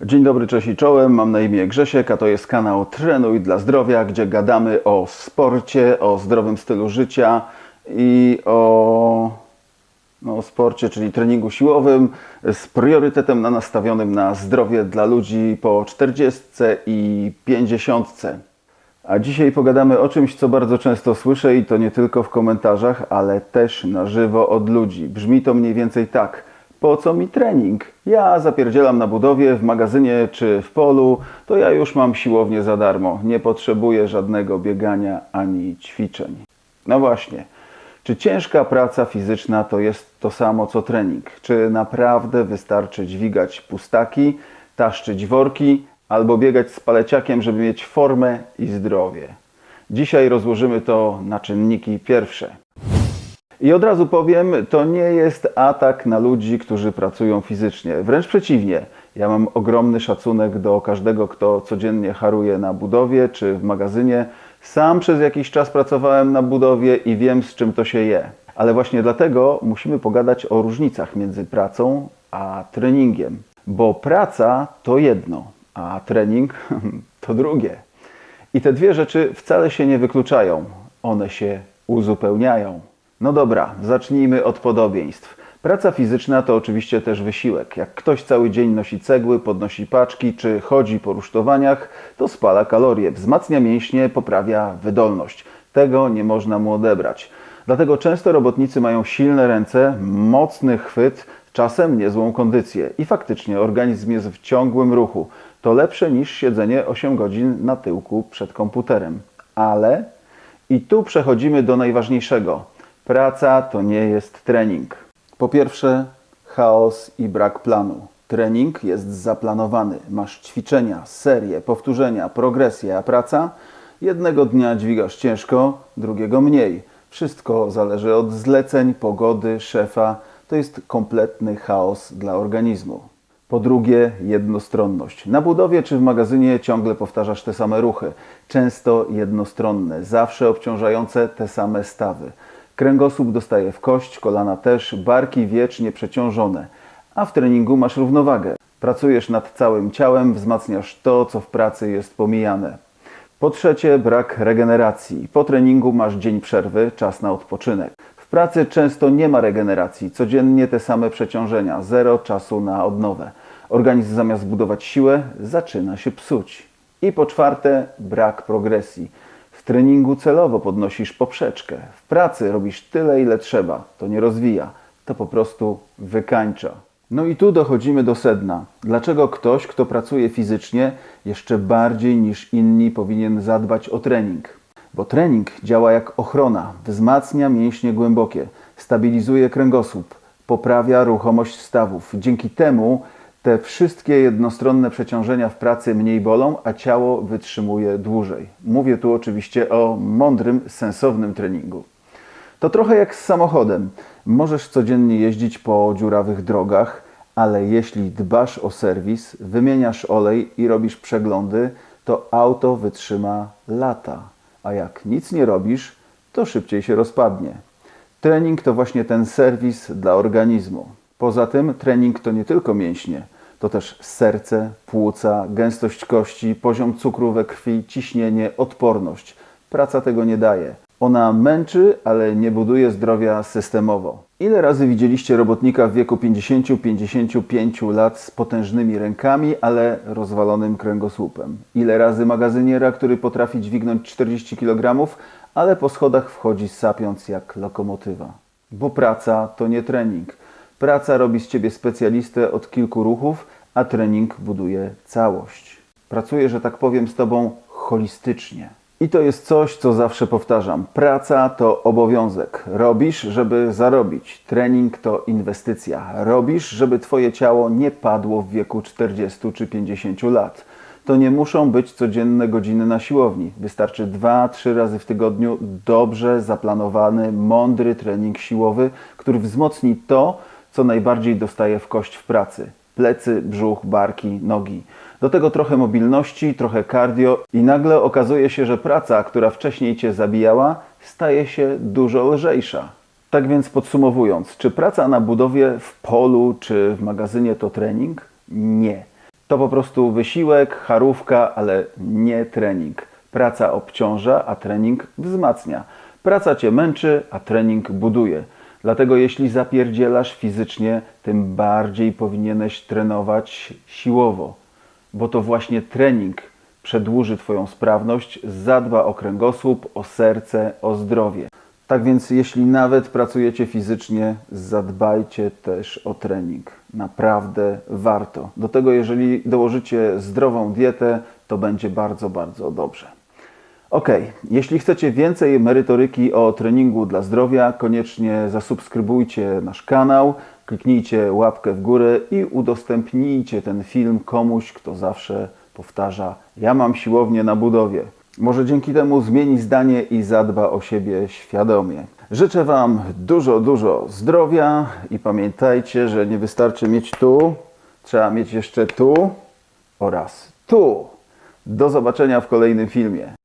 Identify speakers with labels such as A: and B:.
A: Dzień dobry, cześć i czołem. Mam na imię Grzesiek, a to jest kanał Trenuj dla Zdrowia, gdzie gadamy o sporcie, o zdrowym stylu życia i o, no, o sporcie, czyli treningu siłowym z priorytetem na nastawionym na zdrowie dla ludzi po 40 i 50. A dzisiaj pogadamy o czymś, co bardzo często słyszę i to nie tylko w komentarzach, ale też na żywo od ludzi. Brzmi to mniej więcej tak. Po co mi trening? Ja zapierdzielam na budowie, w magazynie czy w polu, to ja już mam siłownię za darmo. Nie potrzebuję żadnego biegania ani ćwiczeń. No właśnie. Czy ciężka praca fizyczna to jest to samo co trening? Czy naprawdę wystarczy dźwigać pustaki, taszczyć worki albo biegać z paleciakiem, żeby mieć formę i zdrowie? Dzisiaj rozłożymy to na czynniki pierwsze. I od razu powiem, to nie jest atak na ludzi, którzy pracują fizycznie. Wręcz przeciwnie. Ja mam ogromny szacunek do każdego, kto codziennie haruje na budowie czy w magazynie. Sam przez jakiś czas pracowałem na budowie i wiem, z czym to się je. Ale właśnie dlatego musimy pogadać o różnicach między pracą a treningiem. Bo praca to jedno, a trening to drugie. I te dwie rzeczy wcale się nie wykluczają. One się uzupełniają. No dobra, zacznijmy od podobieństw. Praca fizyczna to oczywiście też wysiłek. Jak ktoś cały dzień nosi cegły, podnosi paczki czy chodzi po rusztowaniach, to spala kalorie, wzmacnia mięśnie, poprawia wydolność. Tego nie można mu odebrać. Dlatego często robotnicy mają silne ręce, mocny chwyt, czasem niezłą kondycję i faktycznie organizm jest w ciągłym ruchu. To lepsze niż siedzenie 8 godzin na tyłku przed komputerem. Ale i tu przechodzimy do najważniejszego. Praca to nie jest trening. Po pierwsze, chaos i brak planu. Trening jest zaplanowany. Masz ćwiczenia, serie, powtórzenia, progresję, a praca? Jednego dnia dźwigasz ciężko, drugiego mniej. Wszystko zależy od zleceń, pogody, szefa. To jest kompletny chaos dla organizmu. Po drugie, jednostronność. Na budowie czy w magazynie ciągle powtarzasz te same ruchy, często jednostronne, zawsze obciążające te same stawy. Kręgosłup dostaje w kość, kolana też, barki wiecznie przeciążone, a w treningu masz równowagę. Pracujesz nad całym ciałem, wzmacniasz to, co w pracy jest pomijane. Po trzecie, brak regeneracji. Po treningu masz dzień przerwy, czas na odpoczynek. W pracy często nie ma regeneracji, codziennie te same przeciążenia, zero czasu na odnowę. Organizm zamiast budować siłę, zaczyna się psuć. I po czwarte, brak progresji. W treningu celowo podnosisz poprzeczkę. W pracy robisz tyle, ile trzeba. To nie rozwija, to po prostu wykańcza. No i tu dochodzimy do sedna. Dlaczego ktoś, kto pracuje fizycznie, jeszcze bardziej niż inni powinien zadbać o trening? Bo trening działa jak ochrona, wzmacnia mięśnie głębokie, stabilizuje kręgosłup, poprawia ruchomość stawów. Dzięki temu te wszystkie jednostronne przeciążenia w pracy mniej bolą, a ciało wytrzymuje dłużej. Mówię tu oczywiście o mądrym, sensownym treningu. To trochę jak z samochodem. Możesz codziennie jeździć po dziurawych drogach, ale jeśli dbasz o serwis, wymieniasz olej i robisz przeglądy, to auto wytrzyma lata. A jak nic nie robisz, to szybciej się rozpadnie. Trening to właśnie ten serwis dla organizmu. Poza tym trening to nie tylko mięśnie, to też serce, płuca, gęstość kości, poziom cukru we krwi, ciśnienie, odporność. Praca tego nie daje. Ona męczy, ale nie buduje zdrowia systemowo. Ile razy widzieliście robotnika w wieku 50-55 lat z potężnymi rękami, ale rozwalonym kręgosłupem? Ile razy magazyniera, który potrafi dźwignąć 40 kg, ale po schodach wchodzi sapiąc jak lokomotywa? Bo praca to nie trening. Praca robi z ciebie specjalistę od kilku ruchów, a trening buduje całość. Pracuję, że tak powiem, z tobą holistycznie. I to jest coś, co zawsze powtarzam. Praca to obowiązek. Robisz, żeby zarobić. Trening to inwestycja. Robisz, żeby twoje ciało nie padło w wieku 40 czy 50 lat. To nie muszą być codzienne godziny na siłowni. Wystarczy 2-3 razy w tygodniu dobrze zaplanowany, mądry trening siłowy, który wzmocni to, co najbardziej dostaje w kość w pracy. Plecy, brzuch, barki, nogi. Do tego trochę mobilności, trochę cardio i nagle okazuje się, że praca, która wcześniej Cię zabijała, staje się dużo lżejsza. Tak więc podsumowując, czy praca na budowie w polu czy w magazynie to trening? Nie. To po prostu wysiłek, charówka, ale nie trening. Praca obciąża, a trening wzmacnia. Praca cię męczy, a trening buduje. Dlatego jeśli zapierdzielasz fizycznie, tym bardziej powinieneś trenować siłowo, bo to właśnie trening przedłuży Twoją sprawność, zadba o kręgosłup, o serce, o zdrowie. Tak więc, jeśli nawet pracujecie fizycznie, zadbajcie też o trening. Naprawdę warto. Do tego, jeżeli dołożycie zdrową dietę, to będzie bardzo, bardzo dobrze. Ok, jeśli chcecie więcej merytoryki o treningu dla zdrowia, koniecznie zasubskrybujcie nasz kanał, kliknijcie łapkę w górę i udostępnijcie ten film komuś, kto zawsze powtarza: Ja mam siłownię na budowie. Może dzięki temu zmieni zdanie i zadba o siebie świadomie. Życzę Wam dużo, dużo zdrowia i pamiętajcie, że nie wystarczy mieć tu, trzeba mieć jeszcze tu oraz tu. Do zobaczenia w kolejnym filmie.